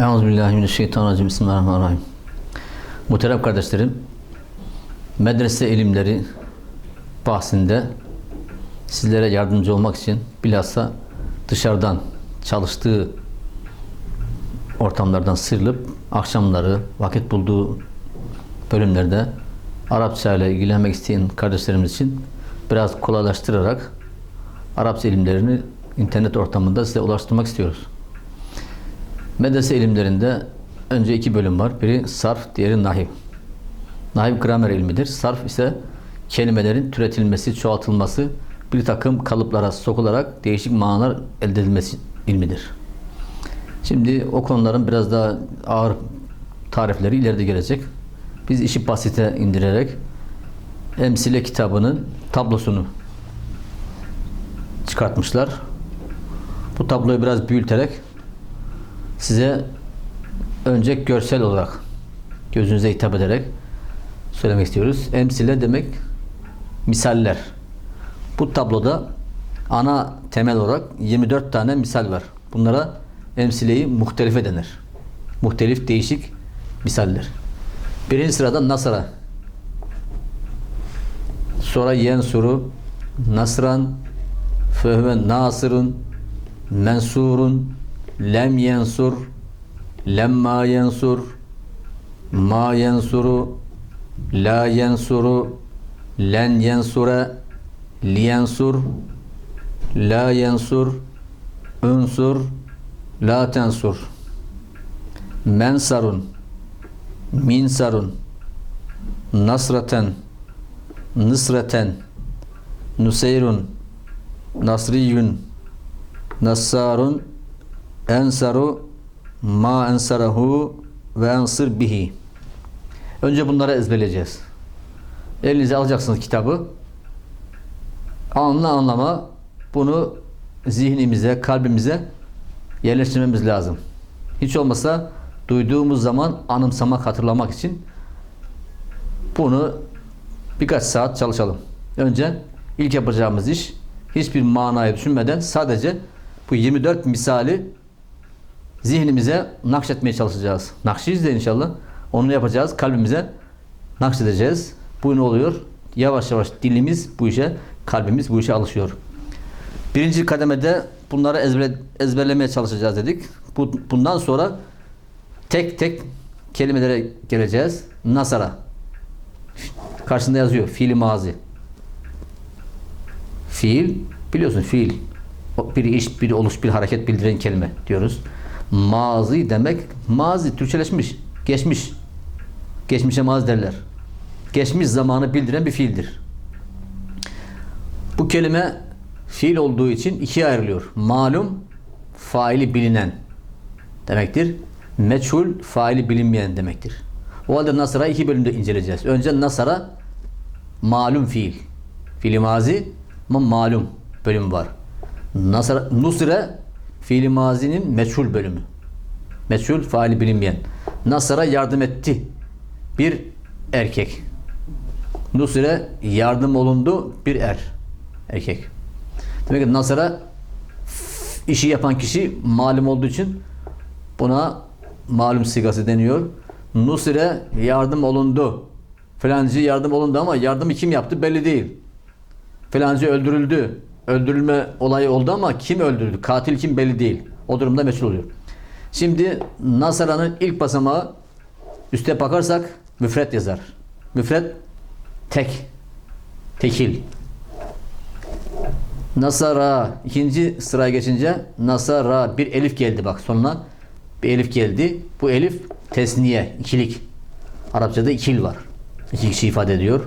Euzubillahimineşşeytanirracim. Bismillahirrahmanirrahim. Muhterem kardeşlerim, medrese ilimleri bahsinde sizlere yardımcı olmak için bilhassa dışarıdan çalıştığı ortamlardan sıyrılıp akşamları vakit bulduğu bölümlerde Arapça ile ilgilenmek isteyen kardeşlerimiz için biraz kolaylaştırarak Arapça ilimlerini internet ortamında size ulaştırmak istiyoruz. Medrese ilimlerinde önce iki bölüm var. Biri sarf, diğeri nahiv. Nahiv gramer ilmidir. Sarf ise kelimelerin türetilmesi, çoğaltılması, bir takım kalıplara sokularak değişik manalar elde edilmesi ilmidir. Şimdi o konuların biraz daha ağır tarifleri ileride gelecek. Biz işi basite indirerek Emsile kitabının tablosunu çıkartmışlar. Bu tabloyu biraz büyüterek size önce görsel olarak gözünüze hitap ederek söylemek istiyoruz. Emsile demek misaller. Bu tabloda ana temel olarak 24 tane misal var. Bunlara emsileyi muhtelife denir. Muhtelif değişik misaller. Birinci sırada Nasara. Sonra Yensuru, Nasran, Fehve Nasırın, Mensurun, Lem Yensur, Lemma Yensur, Ma Yensuru, La Yensuru, Len Yensure, Liyensur, La Yensur, Ünsur, La Tensur, Mensarun, Minsarun, Nasraten, Nısreten, Nuseyrun, Nasriyun, Nassarun, Ensaru, Ma ensarahu ve ensir bihi. Önce bunları ezberleyeceğiz. Elinize alacaksınız kitabı. Anla anlama bunu zihnimize, kalbimize yerleştirmemiz lazım. Hiç olmasa duyduğumuz zaman anımsamak, hatırlamak için bunu birkaç saat çalışalım. Önce ilk yapacağımız iş hiçbir manayı düşünmeden sadece bu 24 misali zihnimize nakşetmeye çalışacağız. Nakşiyiz de inşallah. Onu yapacağız. Kalbimize nakşedeceğiz. Bu ne oluyor? Yavaş yavaş dilimiz bu işe, kalbimiz bu işe alışıyor. Birinci kademede bunları ezber, ezberlemeye çalışacağız dedik. Bu, bundan sonra tek tek kelimelere geleceğiz. Nasara. Karşında yazıyor. Fiil mazi. Fiil biliyorsun fiil. Bir iş, bir oluş, bir hareket bildiren kelime diyoruz. Mazi demek mazi Türkçeleşmiş, geçmiş. Geçmişe mazi derler. Geçmiş zamanı bildiren bir fiildir. Bu kelime fiil olduğu için ikiye ayrılıyor. Malum faili bilinen demektir. Meçhul faili bilinmeyen demektir. O halde Nasara iki bölümde inceleyeceğiz. Önce Nasara malum fiil. Fiili mazi ama malum bölüm var. Nasara, Nusre fiili mazinin meçhul bölümü. Meçhul faili bilinmeyen. Nasara yardım etti. Bir erkek. Nusre yardım olundu bir er. Erkek. Demek ki Nasara işi yapan kişi malum olduğu için buna malum sigası deniyor. Nusre yardım olundu. Falancı yardım olundu ama yardımı kim yaptı belli değil. Falancı öldürüldü. Öldürülme olayı oldu ama kim öldürdü? Katil kim belli değil. O durumda meçhul oluyor. Şimdi Nasara'nın ilk basamağı üste bakarsak müfret yazar. Müfret tek. Tekil. Nasara ikinci sıraya geçince Nasara bir elif geldi bak sonuna bir elif geldi. Bu elif tesniye, ikilik. Arapçada ikil var. İki kişi ifade ediyor.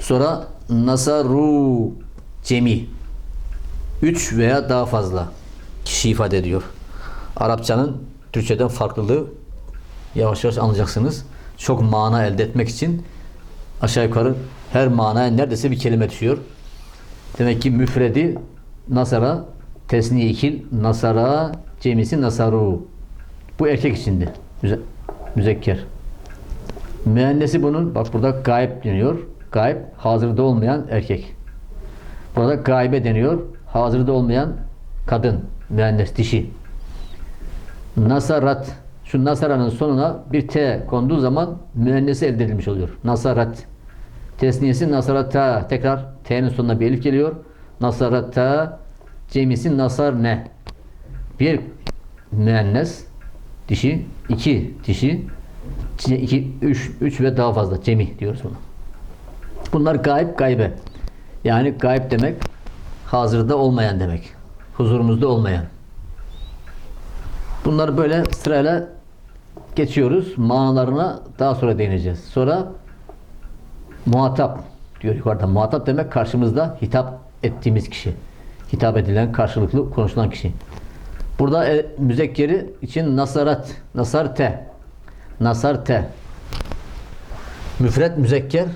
Sonra Nasaru cemi. Üç veya daha fazla kişi ifade ediyor. Arapçanın Türkçeden farklılığı yavaş yavaş anlayacaksınız. Çok mana elde etmek için aşağı yukarı her manaya neredeyse bir kelime düşüyor. Demek ki müfredi nasara, tesniye ikil, nasara, cemisi nasaru. Bu erkek içindi. Müze müzekker. Müennesi bunun, bak burada gayb deniyor. Gayb, hazırda olmayan erkek. Burada gaybe deniyor. Hazırda olmayan kadın, müennes, dişi. Nasarat, Şu nasaranın sonuna bir T konduğu zaman müennesi elde edilmiş oluyor. Nasarat. Tesniyesi nasarata. Tekrar T'nin sonuna bir elif geliyor. Nasarata. Cemisi nasar ne? Bir müennes dişi, iki dişi, iki, üç, üç ve daha fazla cemi diyoruz buna. Bunlar gayb gaybe. Yani gayb demek hazırda olmayan demek. Huzurumuzda olmayan. Bunları böyle sırayla geçiyoruz. Manalarına daha sonra değineceğiz. Sonra muhatap diyor yukarıda. Muhatap demek karşımızda hitap ettiğimiz kişi. Hitap edilen, karşılıklı konuşulan kişi. Burada e, müzekkeri için nasarat, nasarte, nasarte. Müfret müzekker,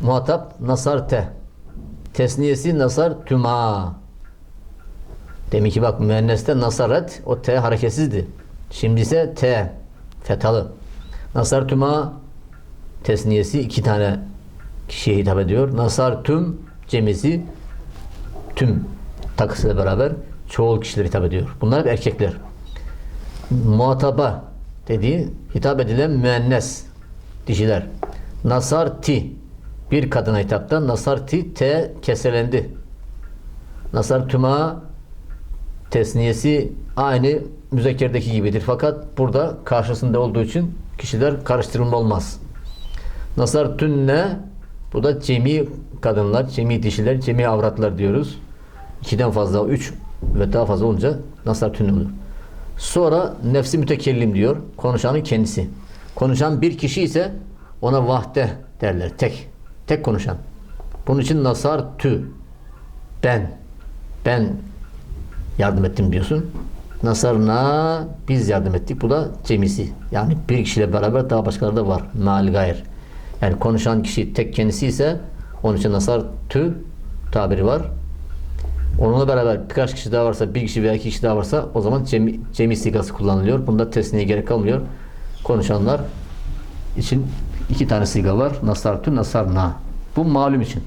muhatap nasarte. Tesniyesi nasar tüma. Demek ki bak müenneste nasaret o T hareketsizdi. Şimdi ise T fetalı. Nasar tüma tesniyesi iki tane kişiye hitap ediyor. Nasar tüm cemisi tüm takısıyla beraber çoğul kişiler hitap ediyor. Bunlar hep erkekler. Muhataba dediği hitap edilen müennes dişiler. Nasar ti bir kadına hitapta nasar ti t keselendi. Nasar tüma tesniyesi aynı müzekkerdeki gibidir. Fakat burada karşısında olduğu için kişiler karıştırılma olmaz. Nasar tünne bu da cemi kadınlar, cemi dişiler, cemi avratlar diyoruz. İkiden fazla, üç ve daha fazla olunca nasar tünne olur. Sonra nefsi mütekellim diyor. Konuşanın kendisi. Konuşan bir kişi ise ona vahde derler. Tek. Tek konuşan. Bunun için nasar tü. Ben. Ben yardım ettim diyorsun. Nasarna biz yardım ettik. Bu da cemisi. Yani bir kişiyle beraber daha başkaları da var. Mal gayr. Yani konuşan kişi tek kendisi ise onun için nasar tü tabiri var. Onunla beraber birkaç kişi daha varsa, bir kişi veya iki kişi daha varsa o zaman cemi, cemi kullanılıyor. Bunda tesniye gerek kalmıyor. Konuşanlar için iki tane siga var. Nasar tü, nasar na. Bu malum için.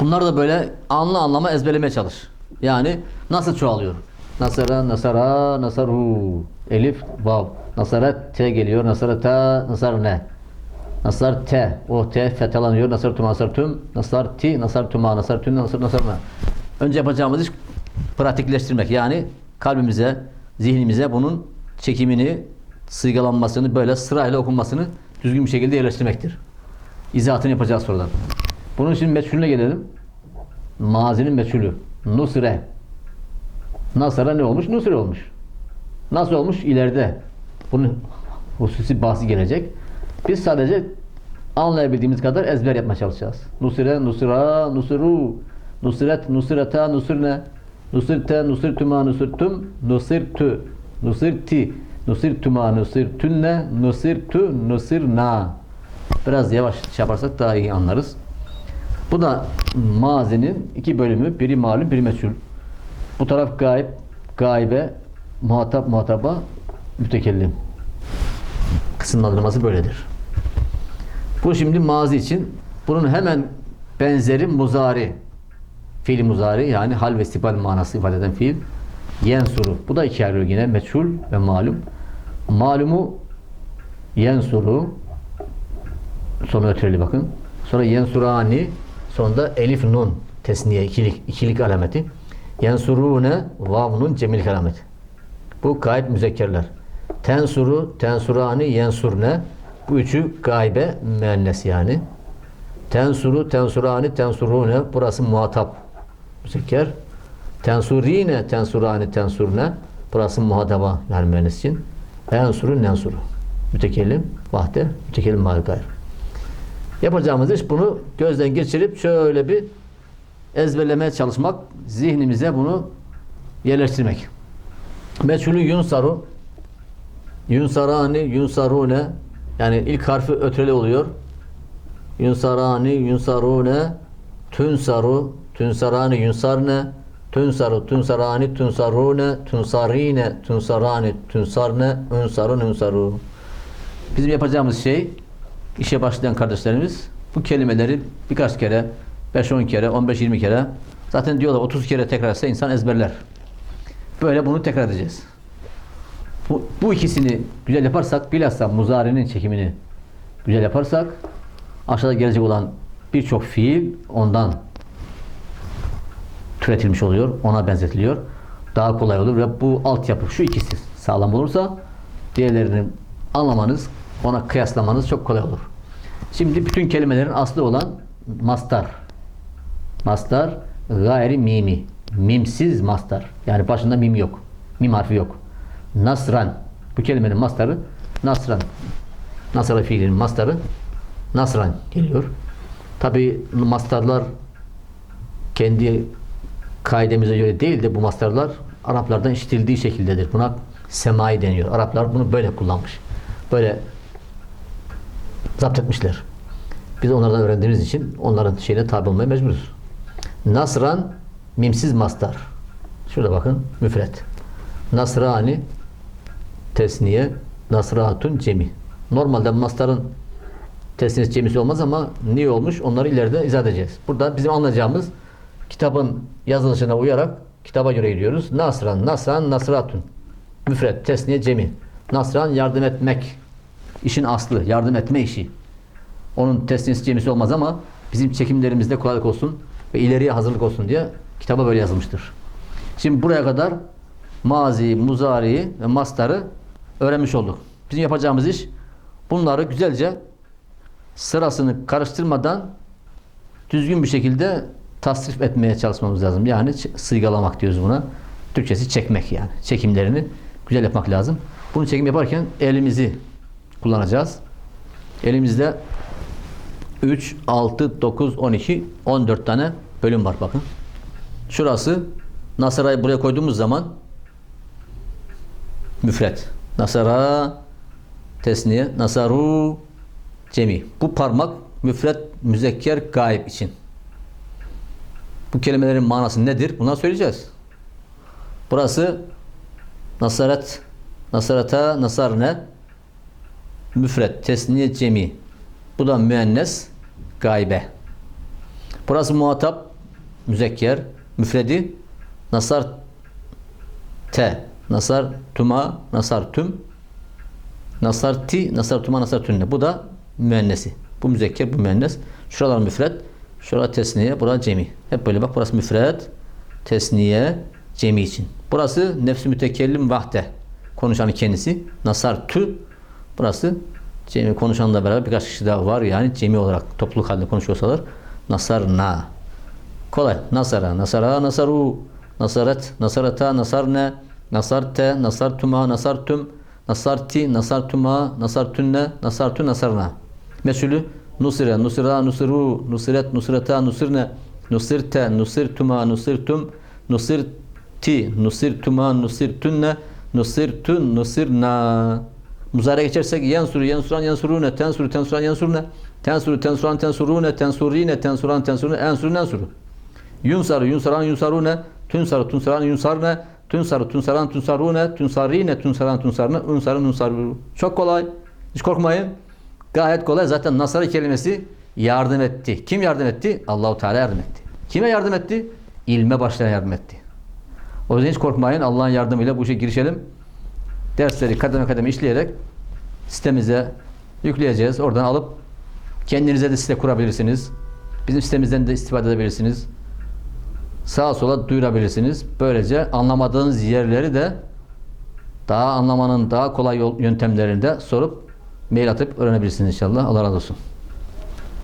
Bunları da böyle anlı anlama ezberlemeye çalış. Yani nasıl çoğalıyor? Nasara, nasara, nasaru. Elif, vav. Nasara T geliyor. Nasara ta, nasar ne? Nasar T. O T fethalanıyor. Nasar tüm, nasar tüm. Nasar ti, nasar tüma, nasar tüm, nasar nasar ne? Önce yapacağımız iş pratikleştirmek. Yani kalbimize, zihnimize bunun çekimini, sıygalanmasını, böyle sırayla okunmasını düzgün bir şekilde yerleştirmektir. İzahatını yapacağız sonradan. Bunun için meçhulüne gelelim. Mazinin meçhulü. Nusre. Nasara ne olmuş? Nusre olmuş. Nasıl olmuş? İleride. Bunun hususi bahsi gelecek. Biz sadece anlayabildiğimiz kadar ezber yapmaya çalışacağız. Nusre, nusra, nusru, nusret, nusreta, nusrne, nusirte, nusirtuma, nusirtum, nusirtü, nusirti, nusirtuma, nusirtünne, nusirtü, nusirna. Biraz yavaş şey yaparsak daha iyi anlarız. Bu da mazinin iki bölümü. Biri malum, biri meçhul. Bu taraf gayb, gaybe, muhatap, muhataba, mütekellim. Kısımlandırması böyledir. Bu şimdi mazi için. Bunun hemen benzeri muzari. Fiil muzari yani hal ve istibal manası ifade eden fiil. Yensuru. Bu da iki yine. Meçhul ve malum. Malumu yensuru sonra ötreli bakın. Sonra yensurani sonunda elif nun tesniye ikilik, ikilik alameti. Yensurune vavunun cemil alameti. Bu gayb müzekkerler. Tensuru, tensurani, yensurne. Bu üçü gaybe müennes yani. Tensuru, tensurani, tensurune. Burası muhatap müzekker. Tensurine, tensurani, tensurne. Burası muhataba yani müennes için. Ensuru, nensuru. Mütekellim, vahde, mütekellim mal gayr. Yapacağımız iş bunu gözden geçirip şöyle bir ezberlemeye çalışmak, zihnimize bunu yerleştirmek. Meçhulü yunsaru yunsarani, yunsarune yani ilk harfi ötreli oluyor. Yunsarani, yunsarune tünsaru, tünsarani, yunsarne tünsaru, tünsarani, tünsarune tünsarine, tünsarani, tünsarne ünsarun, ünsaru Bizim yapacağımız şey işe başlayan kardeşlerimiz bu kelimeleri birkaç kere 5-10 kere, 15-20 kere zaten diyorlar 30 kere tekrar etse insan ezberler. Böyle bunu tekrar edeceğiz. Bu, bu ikisini güzel yaparsak bilhassa muzari'nin çekimini güzel yaparsak aşağıda gelecek olan birçok fiil ondan türetilmiş oluyor. Ona benzetiliyor. Daha kolay olur ve bu altyapı şu ikisi sağlam olursa diğerlerini anlamanız, ona kıyaslamanız çok kolay olur. Şimdi bütün kelimelerin aslı olan mastar. Mastar gayri mimi. Mimsiz mastar. Yani başında mim yok. Mim harfi yok. Nasran. Bu kelimenin mastarı nasran. Nasara fiilinin mastarı nasran geliyor. Tabi mastarlar kendi kaidemize göre değil de bu mastarlar Araplardan işitildiği şekildedir. Buna semai deniyor. Araplar bunu böyle kullanmış. Böyle zapt etmişler. Biz onlardan öğrendiğimiz için onların şeyine tabi olmaya mecburuz. Nasran mimsiz mastar. Şurada bakın müfret. Nasrani tesniye nasratun cemi. Normalde mastarın tesniyesi cemisi olmaz ama niye olmuş onları ileride izah edeceğiz. Burada bizim anlayacağımız kitabın yazılışına uyarak kitaba göre gidiyoruz. Nasran, nasran, nasratun. Müfret, tesniye, cemi. Nasran yardım etmek. İşin aslı, yardım etme işi. Onun tesniyesi cemisi olmaz ama bizim çekimlerimizde kolaylık olsun ve ileriye hazırlık olsun diye kitaba böyle yazılmıştır. Şimdi buraya kadar mazi, muzari ve mastarı öğrenmiş olduk. Bizim yapacağımız iş bunları güzelce sırasını karıştırmadan düzgün bir şekilde tasrif etmeye çalışmamız lazım. Yani sıygalamak diyoruz buna. Türkçesi çekmek yani. Çekimlerini güzel yapmak lazım. Bunu çekim yaparken elimizi kullanacağız. Elimizde 3, 6, 9, 12, 14 tane bölüm var bakın. Şurası Nasara'yı buraya koyduğumuz zaman müfret. Nasara tesniye, nasaru cemi. Bu parmak müfret müzekker gayb için. Bu kelimelerin manası nedir? Bunları söyleyeceğiz. Burası nasaret, nasarata, nasarne müfret, tesniye, cemi. Bu da müennes gaybe. Burası muhatap müzekker, müfredi nasar te, nasar tuma, nasar tüm, nasar ti, nasar tuma, nasar tünne. Bu da müennesi. Bu müzekker, bu müennes. Şuralar müfret, şurada tesniye, burada cemi. Hep böyle bak burası müfret, tesniye, cemi için. Burası nefs-i mütekellim vahde. Konuşanın kendisi. Nasar tü. Burası cemi konuşanla beraber birkaç kişi daha var. Yani cemi olarak topluluk halinde konuşuyorsalar. Nasar na. Kolay. Nasara, nasara, nasaru, nasaret, nasarata, nasarne, nasarte, nasartuma, nasartüm, nasarti, nasartuma, nasartünne, nasartü, nasarna. Mesulü nusire, nusira, nusiru, nusiret, nusireta, nusirne, nusirte, nusirtuma, nusirtum, nusirti, nusirtuma, nusirtünne, nusirtün, nusirna. Muzare geçersek yensuru, yensuran, yensurune, tensuru, tensuran, yensurne, tensuru, tensuran, tensurune, tensurine, tensuran, tensurune, ensuru, nensuru. Yunsaru, yunsaran, yunsarune, tünsaru, tunsaran, yunsarne, tünsaru, tunsaran, tunsarune, tunsarine, tunsaran, tunsarne, unsaru, nunsaru. Çok kolay. Hiç korkmayın. Gayet kolay. Zaten nasara kelimesi yardım etti. Kim yardım etti? Allahu Teala yardım etti. Kime yardım etti? İlme başlayan yardım etti. O yüzden hiç korkmayın. Allah'ın yardımıyla bu işe girişelim. Dersleri kademe kademe işleyerek sitemize yükleyeceğiz. Oradan alıp kendinize de site kurabilirsiniz. Bizim sitemizden de istifade edebilirsiniz. Sağa sola duyurabilirsiniz. Böylece anlamadığınız yerleri de daha anlamanın daha kolay yol, yöntemlerini de sorup mail atıp öğrenebilirsiniz inşallah. Allah razı olsun.